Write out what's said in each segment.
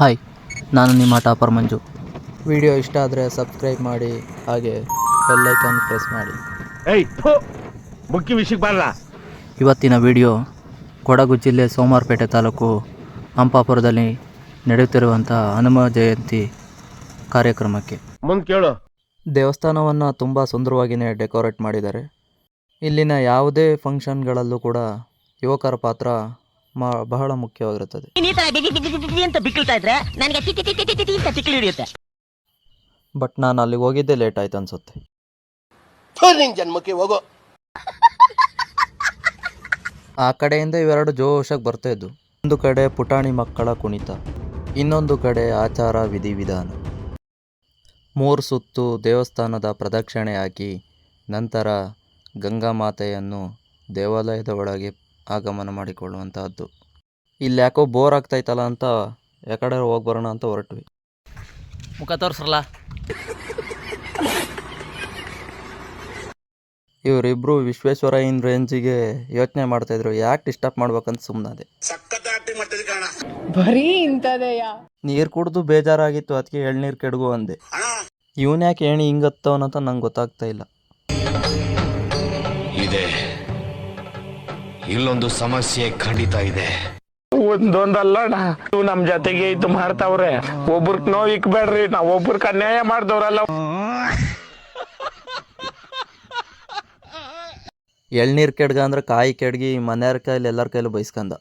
Hi ನಾನು ನಿಮ್ಮ topper ಮಂಜು. Video ಇಷ್ಟ ಆದರೆ ಸಬ್ಸ್ಕ್ರೈಬ್ ಮಾಡಿ ಹಾಗೆ ಬೆಲ್ಲೈಕಾನ್ ಪ್ರೆಸ್ ಮಾಡಿ. ಏಯ್ ಮುಖ್ಯ ವಿಷಯಕ್ಕೆ ಬರಲ್ಲ ಇವತ್ತಿನ ವಿಡಿಯೋ ಕೊಡಗು ಜಿಲ್ಲೆ ಸೋಮವಾರಪೇಟೆ ತಾಲೂಕು ಹಂಪಾಪುರದಲ್ಲಿ ನಡೆಯುತ್ತಿರುವಂಥ ಹನುಮ ಜಯಂತಿ ಕಾರ್ಯಕ್ರಮಕ್ಕೆ. ಮುಂದೆ ಕೇಳು. ದೇವಸ್ಥಾನವನ್ನು ತುಂಬ ಸುಂದರವಾಗಿಯೇ ಡೆಕೋರೇಟ್ ಮಾಡಿದ್ದಾರೆ. ಇಲ್ಲಿನ ಯಾವುದೇ ಫಂಕ್ಷನ್ಗಳಲ್ಲೂ ಕೂಡ ಯುವಕರ ಪಾತ್ರ ಮ ಬಹಳ ಮುಖ್ಯವಾಗಿರುತ್ತದೆ. ನೀನ್ ಈ ತರ ಬಿಗಿ ಬಿಗಿ ಬಿಗಿ ಬಿಗಿ ಅಂತ ಬಿಕ್ಕಳ್ತಾ ಇದ್ರೆ ನನಗೆ ಟಿ ಟಿ ಟಿ ಟಿ ಟಿ ಟಿ ಅಂತ ತಿಕ್ಲಿ ಹಿಡಿಯುತ್ತೆ. ಬಟ್ ನಾನು ಅಲ್ಲಿಗೆ ಹೋಗಿದ್ದೆ ಲೇಟ್ ಆಯ್ತು ಅನ್ಸುತ್ತೆ. ನಿನ್ ಜನ್ಮಕ್ಕೆ ಹೋಗೋ. ಆ ಕಡೆಯಿಂದ ಇವೆರಡು ಜೋಶಾಗಿ ಬರ್ತಾ ಇದ್ವು. ಒಂದು ಕಡೆ ಪುಟಾಣಿ ಮಕ್ಕಳ ಕುಣಿತ ಇನ್ನೊಂದು ಕಡೆ ಆಚಾರ ವಿಧಿವಿಧಾನ ಮೂರು ಸುತ್ತು ದೇವಸ್ಥಾನದ ಪ್ರದಕ್ಷಿಣೆ ಹಾಕಿ ನಂತರ ಗಂಗಾ ಮಾತೆಯನ್ನು ದೇವಾಲಯದ ಒಳಗೆ ಆಗಮನ ಮಾಡಿಕೊಳ್ಳುವಂತಹದ್ದು. ಇಲ್ಲಿ ಯಾಕೋ ಬೋರ್ ಆಗ್ತಾಯ್ತಲ್ಲ ಅಂತ ಯಾಕಡೆ ಹೋಗಿ ಬರೋಣ ಅಂತ ಹೊರಟ್ವಿ. ಮುಖ ತೋರಿಸ್ರಲ್ಲ? ಇವರಿಬ್ಬರು ಇನ್ ರೇಂಜಿಗೆ ಯೋಚನೆ ಮಾಡ್ತಾಯಿದ್ರು ಯಾಕೆ ಡಿಸ್ಟರ್ಬ್ ಮಾಡ್ಬೇಕಂತ ಸುಮ್ಮನಾದೆ ಬರೀ ಇಂಥದೆಯಾ? ನೀರು ಕುಡಿದು ಬೇಜಾರಾಗಿತ್ತು ಅದಕ್ಕೆ ಎಳ್ನೀರು ಕೆಡ್ಗು ಅಂದೆ. ಇವನ್ ಯಾಕೆ ಏಣಿ ಹಿಂಗತ್ತವನಂತ ನಂಗೆ ಗೊತ್ತಾಗ್ತಾ ಇಲ್ಲ. ಇದೆ. ಇಲ್ಲೊಂದು ಸಮಸ್ಯೆ ಖಂಡಿತ ಇದೆ. ಒಂದೊಂದಲ್ಲ ನಮ್ ಜೊತೆಗೆ ಇದು ಮಾಡ್ತಾವ್ರೆ. ಒಬ್ರಕ್ ನೋವು ಇಕ್ಬೇಡ್ರಿ ನಾವ್ ಒಬ್ರಕ್ ಅನ್ಯಾಯ ಮಾಡ್ದವ್ರಲ್ಲ. ಎಳ್ನೀರು ಕೆಡ್ಗ ಅಂದ್ರೆ ಕಾಯಿ ಕೆಡ್ಗಿ ಮನೆಯವ್ರ ಕೈಲಿ ಎಲ್ಲರ ಕೈಲೂ ಬೈಸ್ಕಂದ.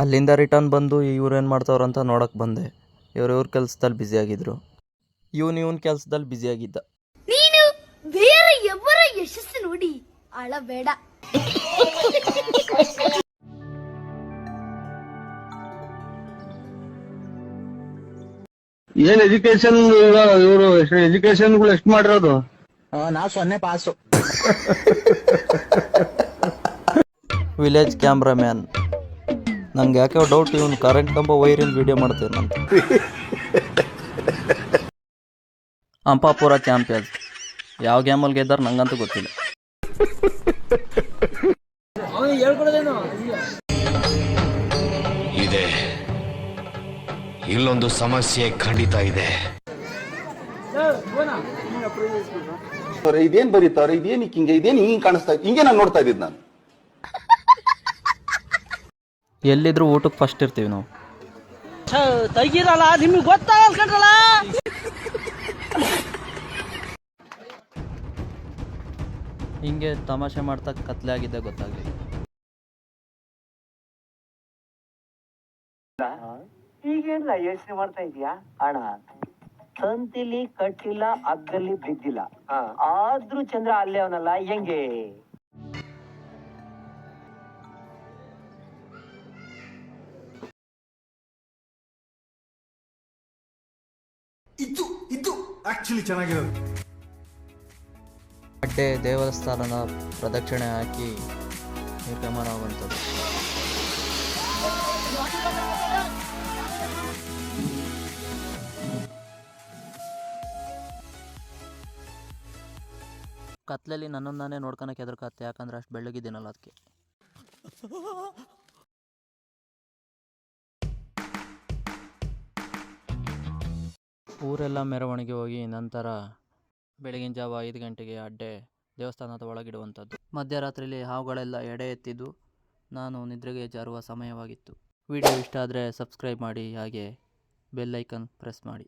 ಅಲ್ಲಿಂದ ರಿಟರ್ನ್ ಬಂದು ಇವ್ರೇನು ಮಾಡ್ತಾವ್ರಂತ ನೋಡಕ್ಕೆ ಬಂದೆ. ಇವ್ರ ಇವ್ರ ಕೆಲಸದಲ್ಲಿ ಬ್ಯುಸಿಯಾಗಿದ್ರು ಇವನು ಇವನ್ ಕೆಲಸದಲ್ಲಿ ಬ್ಯುಸಿಯಾಗಿದ್ದ ನೀನು ಬೇರೆ ಎವರ ಯಶಸ್ಸು ನೋಡಿ ಅಳಬೇಡ. ಏನ್ ಎಜುಕೇಶನ್ ಇವರು ಎಜುಕೇಶನ್ಗಳು ಎಷ್ಟು ಮಾಡಿರೋದು? ನಾ ಸೊನ್ನೆ ಪಾಸು ವಿಲೇಜ್ ಕ್ಯಾಮ್ರಾಮ್ಯಾನ್ ನಂಗೆ ಯಾಕೆ ಡೌಟ್ ಇವನು ಕರೆಂಟ್ ಕಂಬ ವೈರಿಂದ ವಿಡಿಯೋ ಮಾಡ್ತೇನೆ ನಾನು ಅಂಪಾಪುರ ಚಾಂಪಿಯನ್ಸ್ ಯಾವ ಗೇಮಲ್ಲಿ ಗೆದ್ದಾರ ನಂಗಂತೂ ಗೊತ್ತಿಲ್ಲ. ಇದೆ. ಇಲ್ಲೊಂದು ಸಮಸ್ಯೆ ಖಂಡಿತ ಇದೆ. ಇದೇನ್ ಬರೀತಾವ್ರೆ ಇದೇನ್ ಹಿಂಗೆ ಇದೇನು ಹಿಂಗೆ ಕಾಣಿಸ್ತಾ ಇತ್ತು ಹಿಂಗೆ ನಾನು ನೋಡ್ತಾ ಇದ್ದಿದ್ ನಾನು. ಎಲ್ಲಿದ್ರು ಊಟಕ್ಕೆ ಫಸ್ಟ್ ಇರ್ತೀವಿ ನಾವು. ತೆಗಿರಲ್ಲ ನಿಮ್ಗೆ ಗೊತ್ತಾಗಲ್ಲ ಕಣ್ರಲ್ಲ ಹಿಂಗೆ ತಮಾಷೆ ಮಾಡ್ತಾ ಕತ್ಲೆ ಆಗಿದ್ದೆ ಗೊತ್ತಾಗಲಿಲ್ಲ ಈಗೆಲ್ಲ ಯೋಚನೆ ಮಾಡ್ತಾ ಇದೀಯಾ ಅಣ್ಣ ತಂತಿಲಿ ಕಟ್ಟಿಲ್ಲ ಅಗ್ಗಲ್ಲಿ ಬಿದ್ದಿಲ್ಲ. ಆದ್ರೂ ಚಂದ್ರ ಅಲ್ಲೇ ಅವನಲ್ಲ ಹೆಂಗೆ? ಅಡ್ಡೆ ದೇವಸ್ಥಾನದ ಪ್ರದಕ್ಷಿಣೆ ಹಾಕಿ ನಿರ್ಗಮನ ಆಗುವಂಥದ್ದು ಕತ್ಲಲ್ಲಿ ನನ್ನನ್ನು ನಾನೇ ನೋಡ್ಕೊಳಕ್ಕೆ ಹೆದರ್ಕತ್ತೆ, ಯಾಕಂದ್ರೆ ಅಷ್ಟು ಬೆಳ್ಳಗಿದ್ದೀನಲ್ಲ ಅದಕ್ಕೆ ಊರೆಲ್ಲ ಮೆರವಣಿಗೆ ಹೋಗಿ ನಂತರ ಬೆಳಗಿನ ಜಾವ ಐದು ಗಂಟೆಗೆ ಅಡ್ಡೆ ದೇವಸ್ಥಾನದ ಒಳಗಿಡುವಂಥದ್ದು. ಮಧ್ಯರಾತ್ರಿಯಲ್ಲಿ ಹಾವುಗಳೆಲ್ಲ ಎಡೆ ಎತ್ತಿದ್ದು ನಾನು ನಿದ್ರೆಗೆ ಜಾರುವ ಸಮಯವಾಗಿತ್ತು. ವಿಡಿಯೋ ಇಷ್ಟ ಆದರೆ ಸಬ್ಸ್ಕ್ರೈಬ್ ಮಾಡಿ, ಹಾಗೆ ಬೆಲ್ ಐಕನ್ ಪ್ರೆಸ್ ಮಾಡಿ.